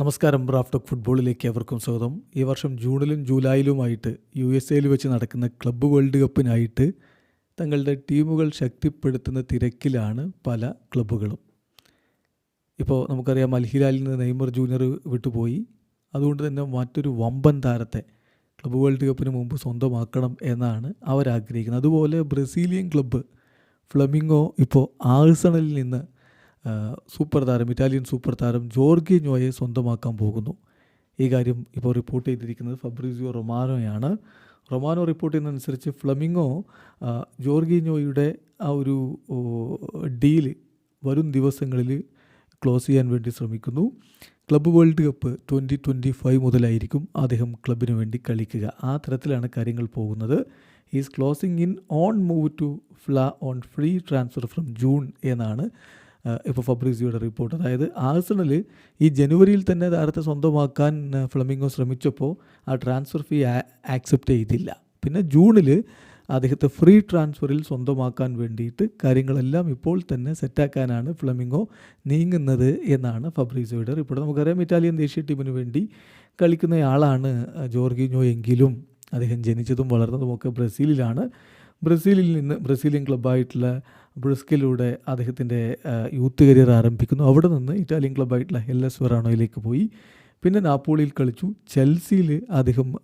നമസ്കാരം റാഫ്റ്റോക്ക് ഫുട്ബോളിലേക്ക് അവർക്കും സ്വാഗതം. ഈ വർഷം ജൂണിലും ജൂലൈയിലുമായിട്ട് യു എസ് എയിൽ വെച്ച് നടക്കുന്ന ക്ലബ്ബ് വേൾഡ് കപ്പിനായിട്ട് തങ്ങളുടെ ടീമുകൾ ശക്തിപ്പെടുത്തുന്ന തിരക്കിലാണ് പല ക്ലബ്ബുകളും. ഇപ്പോൾ നമുക്കറിയാം അൽഹിലാലിൽ നിന്ന് നെയ്മർ ജൂനിയർ വിട്ടുപോയി. അതുകൊണ്ട് തന്നെ മറ്റൊരു വമ്പൻ താരത്തെ ക്ലബ്ബ് വേൾഡ് കപ്പിന് മുമ്പ് സ്വന്തമാക്കണം എന്നാണ് അവരാഗ്രഹിക്കുന്നത്. അതുപോലെ ബ്രസീലിയൻ ക്ലബ്ബ് ഫ്ലമിംഗോ ഇപ്പോൾ ആഴ്സണലിൽ നിന്ന് സൂപ്പർ താരം ഇറ്റാലിയൻ സൂപ്പർ താരം ജോർഗിഞ്ഞോയെ സ്വന്തമാക്കാൻ പോകുന്നു. ഈ കാര്യം ഇപ്പോൾ റിപ്പോർട്ട് ചെയ്തിരിക്കുന്നത് ഫബ്രിസിയോ റൊമാനോയാണ്. റൊമാനോ റിപ്പോർട്ട് ചെയ്യുന്നതനുസരിച്ച് ഫ്ലമിംഗോ ജോർഗിഞ്ഞോയുടെ ആ ഒരു ഡീൽ വരും ദിവസങ്ങളിൽ ക്ലോസ് ചെയ്യാൻ വേണ്ടി ശ്രമിക്കുന്നു. Club world cup twenty twenty five മുതലായിരിക്കും അദ്ദേഹം ക്ലബിന് വേണ്ടി കളിക്കുക. ആ തരത്തിലാണ് കാര്യങ്ങൾ പോകുന്നത്. Is closing in on move to ഫ്ല on free transfer from June എന്നാണ്. ഇപ്പോൾ ഫബ്രിക്സിയുടെ റിപ്പോർട്ട് അതായത് ആഴ്സണൽ ഈ ജനുവരിയിൽ തന്നെ താരത്തെ സ്വന്തമാക്കാൻ ഫ്ലമിംഗോ ശ്രമിച്ചപ്പോൾ ആ ട്രാൻസ്ഫർ ഫീ ആക്സെപ്റ്റ് ചെയ്തില്ല. പിന്നെ ജൂണിൽ അദ്ദേഹത്തെ ഫ്രീ ട്രാൻസ്ഫറിൽ സ്വന്തമാക്കാൻ വേണ്ടിയിട്ട് കാര്യങ്ങളെല്ലാം ഇപ്പോൾ തന്നെ സെറ്റാക്കാനാണ് ഫ്ലമിംഗോ നീങ്ങുന്നത് എന്നാണ് ഫബ്രീസോയുടെ റിപ്പോർട്ട് നമുക്കറിയാം ഇറ്റാലിയൻ ദേശീയ ടീമിന് വേണ്ടി കളിക്കുന്നയാളാണ് ജോർഗിനോ എങ്കിലും. അദ്ദേഹം ജനിച്ചതും വളർന്നതുമൊക്കെ ബ്രസീലിലാണ്. ബ്രസീലിൽ നിന്ന് ബ്രസീലിയൻ ക്ലബ്ബായിട്ടുള്ള ബ്രിസ്കിലൂടെ അദ്ദേഹത്തിന്റെ യൂത്ത് കരിയർ ആരംഭിക്കുന്നു. അവിടെ നിന്ന് ഇറ്റാലിയൻ ക്ലബ്ബായിട്ടുള്ള എൽ എസ് വെറാണോയിലേക്ക് പോയി. പിന്നെ നാപ്പോളിയിൽ കളിച്ചു. ചെൽസിയിൽ അദ്ദേഹം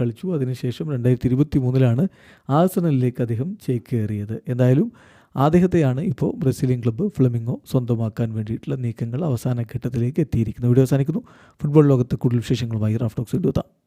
കളിച്ചു. അതിനുശേഷം രണ്ടായിരത്തി ഇരുപത്തി മൂന്നിലാണ് ആഴ്സണലിലേക്ക് അദ്ദേഹം ചേക്കേറിയത്. എന്തായാലും അദ്ദേഹത്തെയാണ് ഇപ്പോൾ ബ്രസീലിയൻ ക്ലബ്ബ് ഫ്ലമിംഗോ സ്വന്തമാക്കാൻ വേണ്ടിയിട്ടുള്ള നീക്കങ്ങൾ അവസാന ഘട്ടത്തിലേക്ക് എത്തിയിരിക്കുന്നത്. വീഡിയോ അവസാനിക്കുന്നു. ഫുട്ബോൾ ലോകത്ത് കൂടുതൽ വിശേഷങ്ങളുമായി റാഫ്റ്റോക്സ് എത്താം.